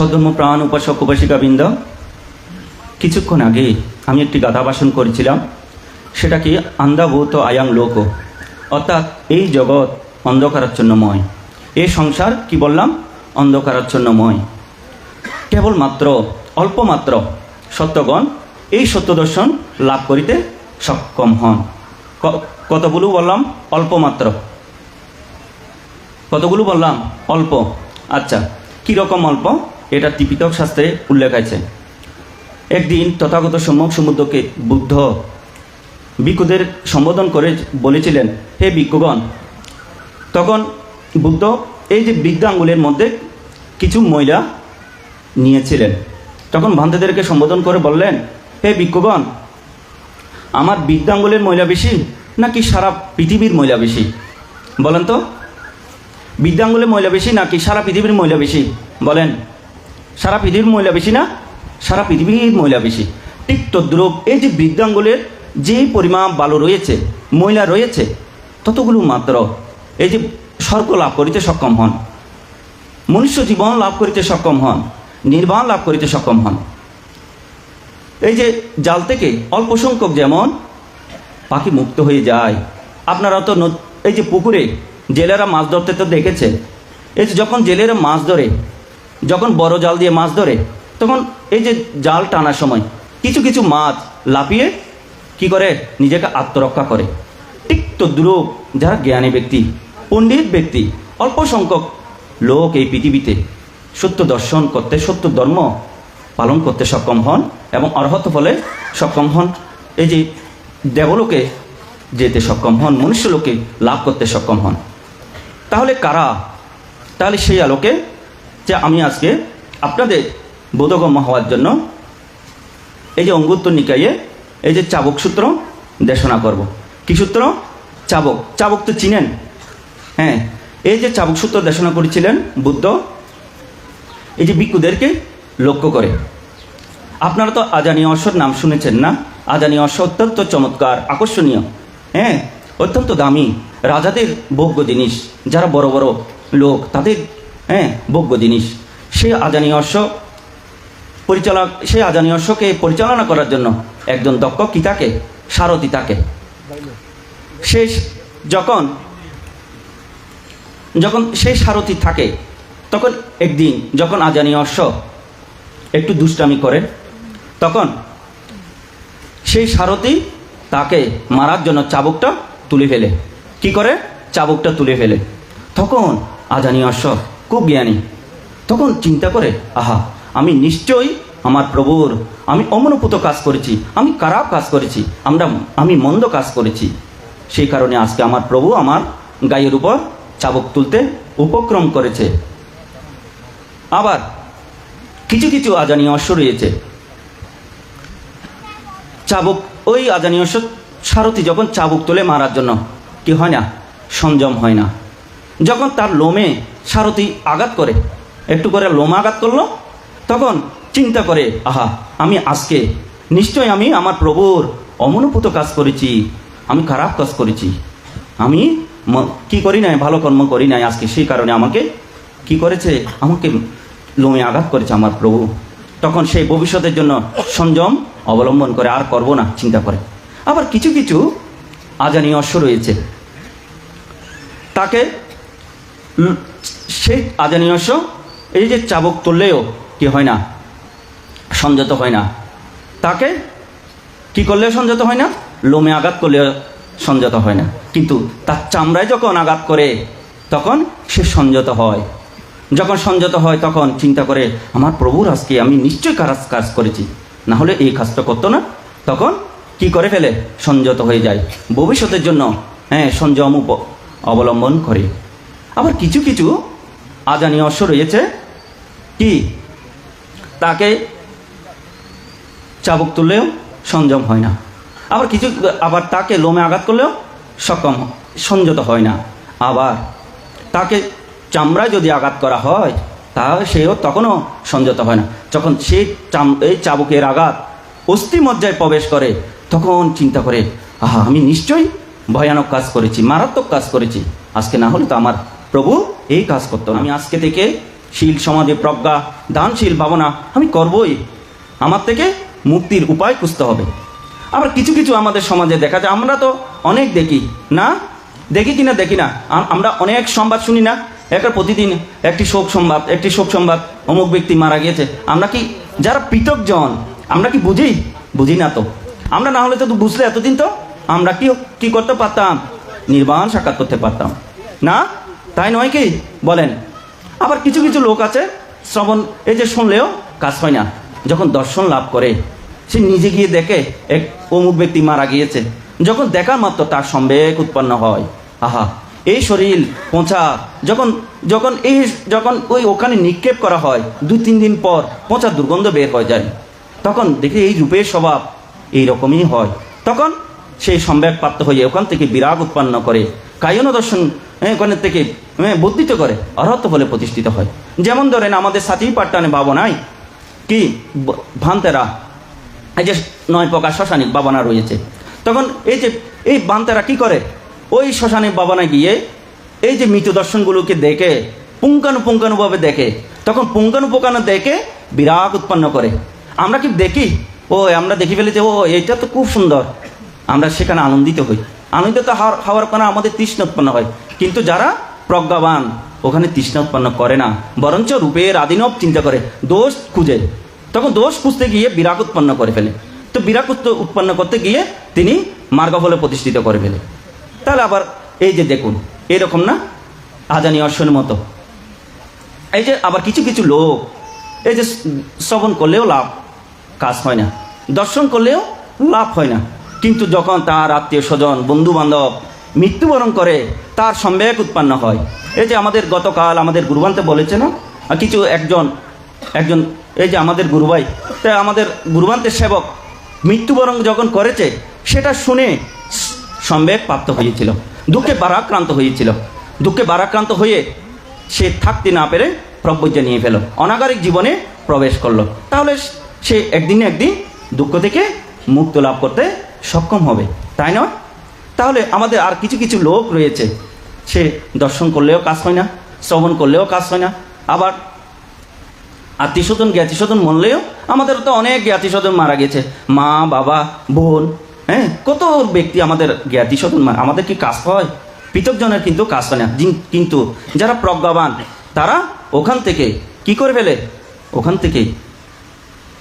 সধর্ম প্রাণ উপাসক উপাসিকাবৃন্দ কিছুক্ষণ আগে আমি একটি গাথা ভাষণ করেছিলাম। সেটা কি আন্দাভূত আয়াং লোক? অর্থাৎ এই জগৎ অন্ধকারাচ্ছন্নময়। এই সংসার কি বললাম? অন্ধকারাচ্ছন্নময়। কেবলমাত্র, অল্পমাত্র সত্যগণ এই সত্য দর্শন লাভ করিতে সক্ষম হন। কতগুলো বললাম? অল্পমাত্র। কতগুলো বললাম? অল্প। আচ্ছা কীরকম অল্প? এটা ত্রিপিটক শাস্ত্রে উল্লেখ আছে। একদিন তথাগত সম্যক সমুদ্রকে বুদ্ধ ভিক্ষুদের সম্বোধন করে বলেছিলেন, হে ভিক্ষুগণ, তখন বুদ্ধ এই যে বৃদ্ধাঙ্গুলের মধ্যে কিছু মহিলা নিয়েছিলেন। তখন ভান্তেদেরকে সম্বোধন করে বললেন, হে ভিক্ষুগণ, আমার বৃদ্ধাঙ্গুলের মহিলা বেশি নাকি সারা পৃথিবীর মহিলা বেশি? বলেন তো। বৃদ্ধাঙ্গুলের মহিলা বেশি নাকি সারা পৃথিবীর মহিলা বেশি? বলেন। সারা পৃথিবীর মহিলা বেশি না? সারা পৃথিবীর মহিলা বেশি। ঠিক তদ্রুপ এই যে বৃদ্ধাঙ্গুলের যে পরিমাণ বালু রয়েছে মহিলা রয়েছে, ততগুলো মাত্র এই যে স্বর্গ লাভ করিতে সক্ষম হন, মনুষ্য জীবন লাভ করিতে সক্ষম হন, নির্বাণ লাভ করিতে সক্ষম হন। এই যে জাল থেকে অল্প সংখ্যক যেমন পাখি মুক্ত হয়ে যায়, আপনারা তো এই যে পুকুরে জেলেরা মাছ ধরতে তো দেখেছে এই যে যখন জেলেরা মাছ ধরে যখন বড় জাল দিয়ে মাছ ধরে, তখন এই যে জাল টানার সময় কিছু কিছু মাছ লাফিয়ে কি করে? নিজেকে আত্মরক্ষা করে। ঠিক তদ্রুপ যারা জ্ঞানী ব্যক্তি, পণ্ডিত ব্যক্তি, অল্প সংখ্যক লোক এই পৃথিবীতে সত্য দর্শন করতে, সত্য ধর্ম পালন করতে সক্ষম হন এবং অর্হত ফলে সক্ষম হন। এই যে দেবলোকে যেতে সক্ষম হন, মনুষ্যলোকে লাভ করতে সক্ষম হন। তাহলে কারা? তাহলে সেই আলোকে যে আমি আজকে আপনাদের বোধগম্য হওয়ার জন্য এই যে অঙ্গুত্তর নিকায়ে এই যে চাবক সূত্র দেশনা করব। কি সূত্র? চাবক। চাবক তো চিনেন। হ্যাঁ এই যে চাবক সূত্র দেশনা করেছিলেন বুদ্ধ, এই যে ভিক্ষুদেরকে লক্ষ্য করে। আপনারা তো আজানি অশ্বর নাম শুনেছেন না? আজানি অশ্ব অত্যন্ত চমৎকার, আকর্ষণীয়। হ্যাঁ অত্যন্ত দামি, রাজাদের ভোগ্য জিনিস। যারা বড় বড় লোক, তাদের হ্যাঁ ভোগ্য জিনিস। সেই আজানি অশ্ব পরিচালক সেই আজানি অশ্বকে পরিচালনা করার জন্য একজন দক্ষ কি থাকে সারথি থাকে শেষ যখন যখন সেই সারথি থাকে, তখন একদিন যখন আজানি অশ্ব একটু দুষ্টামি করে, তখন সেই সারথি তাকে মারার জন্য চাবুকটা তুলে ফেলে। কি করে? চাবুকটা তুলে ফেলে। তখন আজানি অশ্ব খুব জ্ঞানী। তখন চিন্তা করে, আহা, আমি নিশ্চয়ই আমার প্রভুর, আমি অমনোপুত কাজ করেছি, আমি খারাপ কাজ করেছি, আমরা, আমি মন্দ কাজ করেছি। সেই কারণে আজকে আমার প্রভু আমার গায়ের উপর চাবুক তুলতে উপক্রম করেছে। আবার কিছু কিছু আজানি অশ্ব রয়েছে। চাবুক, ওই আজানি অশ্ব সারথি যখন চাবুক তুলে মারার জন্য, কি হয় না? সংযম হয় না। যখন তার লোমে সারথি আঘাত করে, একটু করে লোম আঘাত করল, তখন চিন্তা করে, আহা, আমি আজকে, নিশ্চয় আমি আমার প্রভুর অমনোপুত কাজ করেছি, আমি খারাপ কাজ করেছি। আমি কি করি নাই, ভালো কর্ম করি নাই আজকে, সেই কারণে আমাকে কি করেছে, আমাকে লোমে আঘাত করেছে আমার প্রভু। তখন সেই ভবিষ্যতের জন্য সংযম অবলম্বন করে, আর করব না, চিন্তা করে। আবার কিছু কিছু আজানি অশ্ব রয়েছে। তাকে সেই আজানি অশ্ব এই যে চাবক তুললেও কি হয় না? সংযত হয় না। তাকে কি করলেও সংযত হয় না? লোমে আঘাত করলেও সংযত হয় না। কিন্তু তার চামড়ায় যখন আঘাত করে, তখন সে সংযত হয়। যখন সংযত হয়, তখন চিন্তা করে, আমার প্রভুর আজকে আমি নিশ্চয়ই কাজ কাজ করেছি। না হলে এই কাজটা করতো না? তখন কি করে ফেলে? সংযত হয়ে যায়। ভবিষ্যতের জন্য হ্যাঁ সংযম অবলম্বন করে। আবার কিছু কিছু আজানি অশ্ব রয়েছে। কি? তাকে চাবুক তুললেও সংযম হয় না। আবার কিছু, আবার তাকে লোমে আঘাত করলেও সক্ষম সংযত হয় না। আবার তাকে চামড়ায় যদি আঘাত করা হয়, তাহলে সেও তখনও সংযত হয় না। যখন সে চাম, এই চাবুকের আঘাত অস্থি মজ্জায় প্রবেশ করে, তখন চিন্তা করে, আহা, আমি নিশ্চয়ই ভয়ানক কাজ করেছি, মারাত্মক কাজ করেছি। আজকে না হলে তো আমার প্রভু, এই কাজ করতো আমি আজকে থেকে শীল সমাধি প্রজ্ঞা, দানশীল ভাবনা আমি করবই। আমার থেকে মুক্তির উপায় খুঁজতে হবে। আবার কিছু কিছু আমাদের সমাজে দেখা যায়, আমরা তো অনেক দেখি, না? দেখি কি না, দেখি না? আমরা অনেক সংবাদ শুনি না? একটা প্রতিদিন একটি শোক সংবাদ, একটি শোক সংবাদ, অমুক ব্যক্তি মারা গিয়েছে। আমরা কি যারা পৃথক জন, আমরা কি বুঝি? বুঝি না তো। আমরা না হলে তো বুঝলে এতদিন তো আমরা কি কি করতে পারতাম? নির্বাণ সাক্ষাৎ করতে পারতাম। না? তাই নয় কি? বলেন। আবার কিছু কিছু লোক আছে, শ্রবণ, এই যে শুনলেও কাজ হয় না। যখন দর্শন লাভ করে, সে নিজে গিয়ে দেখে, এক অমুক ব্যক্তি মারা গিয়েছে। যখন দেখার মাত্র তার সম্বেক উৎপন্ন হয়। আহা, এই শরীর পচা যখন যখন এই, যখন ওই ওখানে নিক্ষেপ করা হয় দুই তিন দিন পর পচা দুর্গন্ধ বের হয়ে যায়। তখন দেখি এই রূপের স্বভাব এই রকমই হয়। তখন সেই সম্বেক প্রাপ্ত হয়ে ওখান থেকে বিরাগ উৎপন্ন করে। কায়ন দর্শন হ্যাঁ, ওখানে থেকে হ্যাঁ, বুদ্ধিত করে অরহত বলে প্রতিষ্ঠিত হয়। যেমন ধরেন আমাদের সাথী পাট্টানে বাবনায় কি? ভান্তেরা এই যে নয় প্রকার শ্মশানিক বাবানা রয়েছে। তখন এই যে এই বান্তেরা কি করে? ওই শ্মশানিক বাবানায় গিয়ে এই যে মৃত দর্শনগুলোকে দেখে পুঙ্খানুপুঙ্খানুভাবে দেখে তখন পুঙ্খানুপুঙ্খানু দেখে বিরাগ উৎপন্ন করে। আমরা কি দেখি? ও আমরা দেখি ফেলেছি ও এটা তো খুব সুন্দর। আমরা সেখানে আনন্দিত হই। আনন্দিত হওয়ার কারণে আমাদের তৃষ্ণ উৎপন্ন হয়। কিন্তু যারা প্রজ্ঞাবান, ওখানে তৃষ্ণা উৎপন্ন করে না। বরঞ্চ রূপের আদিনব চিন্তা করে, দোষ খুঁজে। তখন দোষ খুঁজতে গিয়ে বিরাগ উৎপন্ন করে ফেলে। তো বিরাগ উৎপন্ন করতে গিয়ে তিনি মার্গফলে প্রতিষ্ঠিত করে ফেলে। তাহলে আবার এই যে দেখুন, এরকম না? আজানি অশ্বনের মতো। এই যে আবার কিছু কিছু লোক, এই যে শ্রবণ করলেও লাভ কাজ হয় না। দর্শন করলেও লাভ হয় না। কিন্তু যখন তার আত্মীয় স্বজন বন্ধু বান্ধব মৃত্যুবরণ করে তার সম্বেক উৎপন্ন হয়। এই যে আমাদের গতকাল আমাদের গুরুবান্তে বলেছে না? কিছু একজন একজন, এই যে আমাদের গুরুভাই তাই আমাদের গুরুবান্তের সেবক মৃত্যুবরণ যখন করেছে, সেটা শুনে সম্বেক প্রাপ্ত হয়েছিল, দুঃখে বারাক্রান্ত হয়েছিল। দুঃখে বারাক্রান্ত হয়ে সে থাকতে না পেরে প্রব্রজ্ঞা নিয়ে ফেলো, অনাগারিক জীবনে প্রবেশ করল। তাহলে সে একদিন একদিন দুঃখ থেকে মুক্ত লাভ করতে সক্ষম হবে, তাই নয়? তাহলে আমাদের আর কিছু কিছু লোক রয়েছে। সে দর্শন করলেও কাজ হয় না, শ্রবণ করলেও কাজ হয় না। আবার আত্মীয় স্বজন জ্ঞাতি স্বজন মরলেও আমাদের তো অনেক জ্ঞাতি স্বজন মারা গেছে। মা, বাবা, বোন হ্যাঁ কত ব্যক্তি আমাদের জ্ঞাতি স্বজন মারা আমাদের কি কাজ হয়? পৃথকজনের কিন্তু কাজ হয় না। কিন্তু যারা প্রজ্ঞাবান, তারা ওখান থেকে কি করে ফেলে? ওখান থেকে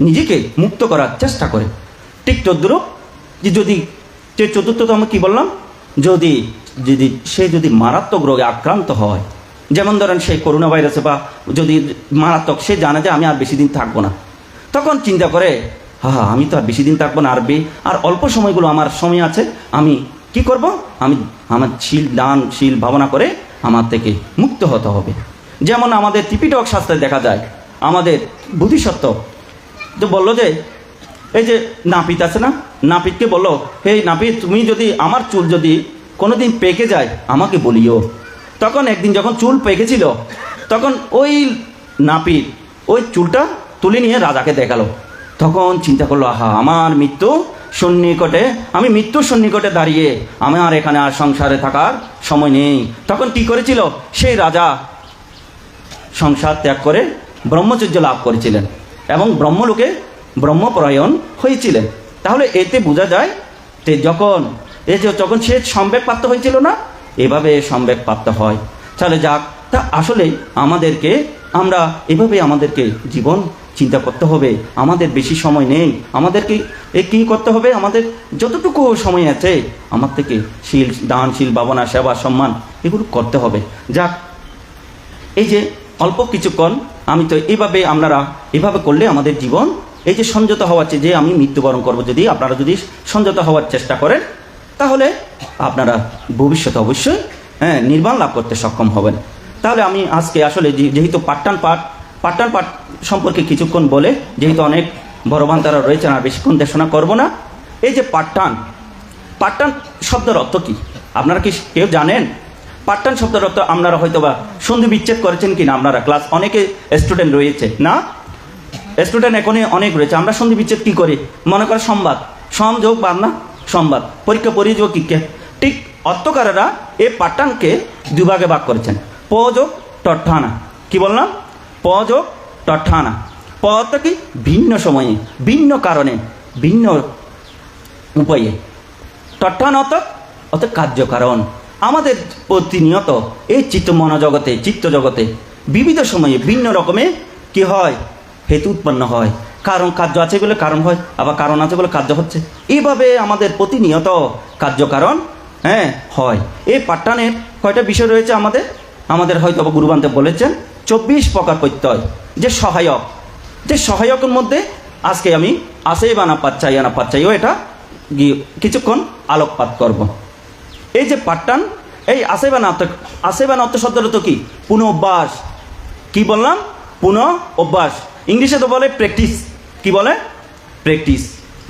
নিজেকে মুক্ত করার চেষ্টা করে। ঠিক তদ্রুপ যদি যে চতুর্থত আমি কি বললাম? যদি যদি সে যদি মারাত্মক রোগে আক্রান্ত হয়, যেমন ধরেন সেই করোনা ভাইরাসে বা যদি মারাত্মক, সে জানে যে আমি আর বেশি দিন থাকব না। তখন চিন্তা করে হা হা আমি তো আর বেশি দিন থাকব না, আর বে, আর অল্প সময়গুলো আমার সময় আছে, আমি কি করব? আমি, আমার শিল, দান, শিল, ভাবনা করে আমার থেকে মুক্ত হতে হবে। যেমন আমাদের ত্রিপিটক শাস্ত্রে দেখা যায়, আমাদের বুদ্ধিসত্ত্ব তো বলল যে এই যে নাপিত আছে না? নাপিতকে বলল হে নাপিত, তুমি যদি আমার চুল যদি কোনোদিন পেকে যায়, আমাকে বলিও। তখন একদিন যখন চুল পেকেছিল, তখন ওই নাপিত ওই চুলটা তুলে নিয়ে রাজাকে দেখাল। তখন চিন্তা করল, আহা, আমার মৃত্যু সন্নিকটে, আমি মৃত্যুর সন্নিকটে দাঁড়িয়ে আমার এখানে আর সংসারে থাকার সময় নেই। তখন কি করেছিল? সেই রাজা সংসার ত্যাগ করে ব্রহ্মচর্য লাভ করেছিলেন এবং ব্রহ্মলোকে ব্রহ্মপরায়ণ হয়েছিলেন তাহলে এতে বোঝা যায় যে যখন এই যে যখন সে সম্বেক প্রাপ্ত হয়েছিল না, এভাবে সম্বেক প্রাপ্ত হয়। তাহলে যাক, তা আসলে আমাদেরকে, আমরা এভাবে আমাদেরকে জীবন চিন্তা করতে হবে। আমাদের বেশি সময় নেই। আমাদেরকে কী করতে হবে? আমাদের যতটুকু সময় আছে, আমার থেকে শিল, দানশীল, ভাবনা, সেবা, সম্মান, এগুলো করতে হবে। যাক, এই যে অল্প কিছুক্ষণ, আমি তো এইভাবে আপনারা এভাবে করলে আমাদের জীবন এই যে সংযত হওয়ার চেয়ে যে আমি মৃত্যুবরণ করব যদি আপনারা যদি সংযত হওয়ার চেষ্টা করেন, তাহলে আপনারা ভবিষ্যতে অবশ্যই হ্যাঁ নির্বাণ লাভ করতে সক্ষম হবেন। তাহলে আমি আজকে আসলে যেহেতু পাট্টান পাঠ পাট্টান পাঠ সম্পর্কে কিছুক্ষণ বলে যেহেতু অনেক বড় বান্তারা রয়েছেন, আর বেশিক্ষণ দেশনা করব না। এই যে পাট্টান পাট্টান শব্দের অর্থ কী? আপনারা কি কেউ জানেন? পাট্টান শব্দের অর্থ আপনারা হয়তো বা সন্ধি বিচ্ছেদ করেছেন কিনা? আপনারা ক্লাস অনেকে স্টুডেন্ট রয়েছে, না? স্টুডেন্ট এখনই অনেক রয়েছে। আমরা সন্ধি বিচ্ছেদ কী করি? মনে করো সংবাদ। সংযোগ না, সংবাদ। পরীক্ষা পরিযোগ কি কে? ঠিক অর্থকারেরা এই পাট্টানকে দুভাগে ভাগ করেছেন। প্রযোগ টঠানা কি বললাম? পযোগ টঠানা প কি? ভিন্ন সময়ে, ভিন্ন কারণে, ভিন্ন উপায়ে। টঠান অর্থ অর্থ কার্যকারণ। আমাদের প্রতিনিয়ত এই চিত্ত মনোজগতে, চিত্ত জগতে, বিবিধ সময়ে ভিন্ন রকমের কি হয়? হেতু উৎপন্ন হয়। কারণ কার্য আছে বলে কারণ হয়, আবার কারণ আছে বলে কার্য হচ্ছে। এইভাবে আমাদের প্রতিনিয়ত কার্যকারণ হ্যাঁ হয়। এই পাঠ্যানের কয়টা বিষয় রয়েছে আমাদের? আমাদের হয়তো বা গুরুবান্তে বলেছেন, চব্বিশ প্রকার প্রত্যয়, যে সহায়ক। যে সহায়কের মধ্যে আজকে আমি আসে বানা পাচ্ছাই আনা পাচ্ছাইও এটা কিছুক্ষণ আলোকপাত করব। এই যে পাঠটান এই আসেবান অর্থ আসেবান অর্থ শব্দটা তো কি? পুনঃ অভ্যাস কি বললাম? পুনঃ অভ্যাস ইংলিশে তো বলে প্র্যাকটিস। কি বলে? প্র্যাকটিস।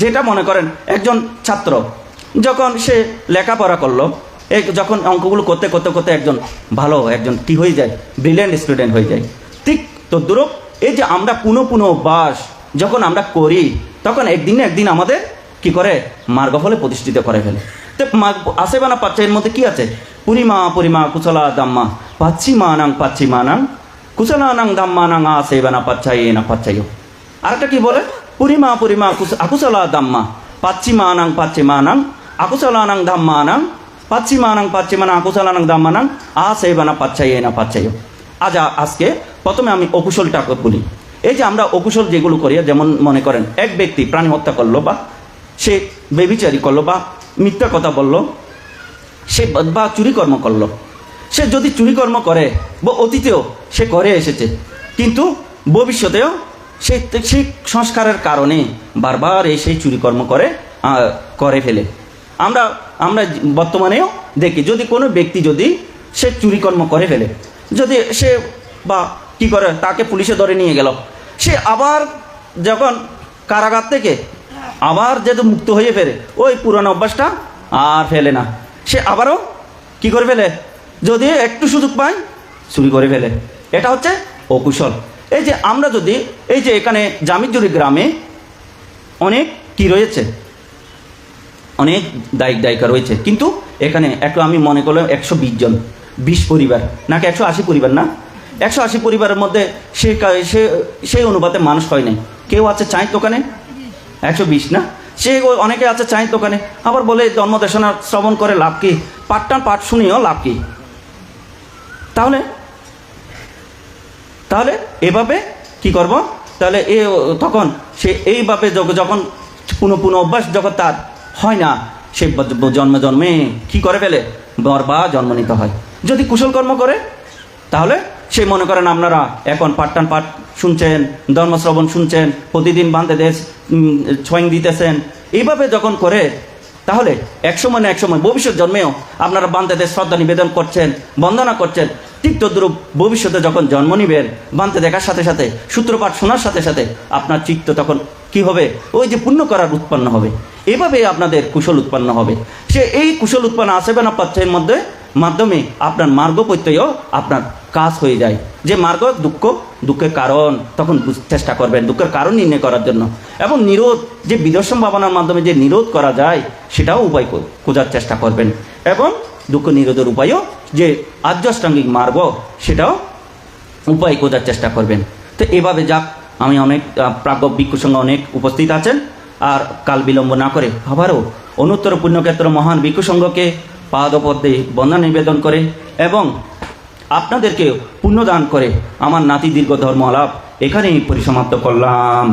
যেটা মনে করেন একজন ছাত্র, যখন সে লেখাপড়া করল এক যখন অঙ্কগুলো করতে করতে করতে একজন ভালো একজন কি হয়ে যায়? ব্রিলিয়েন্ট স্টুডেন্ট হয়ে যায়। ঠিক তদ্রুপ এই যে আমরা পুনঃ পুনঃ বাস যখন আমরা করি, তখন একদিন না একদিন আমাদের কি করে? মার্গফলে প্রতিষ্ঠিত করে ফেলে। তো আসে বানা পাচ্ছে এর মধ্যে কি আছে? পুরিমা, পরিমা কুচলা দাম্মা। পাচ্ছি মানাং পাচ্ছি মানাং। কুশলানাং দাম্মানাং আসে বানা পাচ্ছাই এ না পাচ্ছাইও আরেকটা কি বলে পুরিমা পরিমা কুশ আকুশলা দাম্মা পাচ্ছি মানাং পাচ্ছি মানাং আকুশলানাং ধাম্মানাং পাচ্ছি মানাং পাচ্ছি মানাং আকুশলানাং দাম্মানাং আসে বানা পাচ্ছাই এ না পাচ্ছাইও আজ আজকে প্রথমে আমি অকুশলটা বলি এই যে আমরা অকুশল যেগুলো করি, যেমন মনে করেন, এক ব্যক্তি প্রাণী হত্যা করল বা সে বেবিচারি করল বা মিথ্যা কথা বলল, সে বা চুরি কর্ম করল সে যদি চুরিকর্ম করে, বা অতীতেও সে করে এসেছে, কিন্তু ভবিষ্যতেও সে সেই সংস্কারের কারণে বারবার এই সেই চুরিকর্ম করে করে ফেলে। আমরা আমরা বর্তমানেও দেখি, যদি কোনো ব্যক্তি যদি সে চুরিকর্ম করে ফেলে, যদি সে, বা কি করে, তাকে পুলিশে ধরে নিয়ে গেল, সে আবার যখন কারাগার থেকে আবার যেহেতু মুক্ত হয়ে ফেরে, ওই পুরানো অভ্যাসটা আর ফেলে না। সে আবারও কি করে ফেলে? যদি একটু সুযোগ পায় চুরি করে ফেলে। এটা হচ্ছে অকুশল। এই যে আমরা যদি, এই যে এখানে জামিজুরি গ্রামে অনেক কি রয়েছে? অনেক দায়িক দায়িকা রয়েছে। কিন্তু এখানে একটু আমি মনে করলাম একশো বিশ জন, বিশ পরিবার, নাকি একশো আশি পরিবার না? একশো আশি পরিবারের মধ্যে সে সে, সেই অনুপাতে মানুষ হয় নাই। কেউ আছে চায়ের দোকানে? একশো বিশ না? সে অনেকে আছে চায়ের দোকানে। আবার বলে জন্মদেশনা শ্রবণ করে লাভ কি? পাঠটান পাঠ শুনিও লাভ কি? তাহলে? তাহলে এভাবে কি করব? তাহলে এ তখন সে এইভাবে যখন পুনঃ পুনঃ অভ্যাস যখন তার হয় না, সে জন্মে জন্মে কি করে ফেলে? বা জন্ম নিতে হয়। যদি কুশল কর্ম করে, তাহলে সে মনে করেন আপনারা এখন পাঠটান পাঠ শুনছেন, ধর্মশ্রবণ শুনছেন, প্রতিদিন বান্ধে দেশ ছয়ং দিতেছেন, এইভাবে যখন করে, তাহলে এক সময় না এক সময় ভবিষ্যৎ জন্মেও আপনারা বান্তেদের শ্রদ্ধা নিবেদন করছেন, বন্দনা করছেন ঠিক ভবিষ্যতে যখন জন্ম নিবেন বান্তে দেখার সাথে সাথে সূত্রপাঠ শোনার সাথে সাথে আপনার চিত্ত তখন কি হবে? ওই যে পুণ্য করার উৎপন্ন হবে। এভাবে আপনাদের কুশল উৎপন্ন হবে। সে এই কুশল উৎপন্ন আসবে না পাচ্ছের মধ্যে মাধ্যমে আপনার মার্গ প্রত্যয়ও আপনার কাজ হয়ে যায়। যে মার্গ দুঃখ, দুঃখের কারণ, তখন চেষ্টা করবেন দুঃখের কারণ নির্ণয় করার জন্য। এবং নিরোধ, যে বিদর্শন ভাবনার মাধ্যমে যে নিরোধ করা যায়, সেটাও উপায় খোঁজার চেষ্টা করবেন। এবং দুঃখ নিরোধের উপায়ও যে আর্যষ্টাঙ্গিক মার্গ, সেটাও উপায় খোঁজার চেষ্টা করবেন। তো এভাবে যাক, আমি অনেক প্রাজ্ঞ ভিক্ষুর সঙ্গে অনেক উপস্থিত আছেন, আর কাল বিলম্ব না করে আবারও অনুত্তর পুণ্যক্ষেত্র মহান ভিক্ষু সংঘকে পাদপদ্মে বন্দনা নিবেদন করে এবং আপনাদেরকে পুণ্যদান করে আমার নাতি দীর্ঘ ধর্ম আলাপ এখানেই পরিসমাপ্ত করলাম।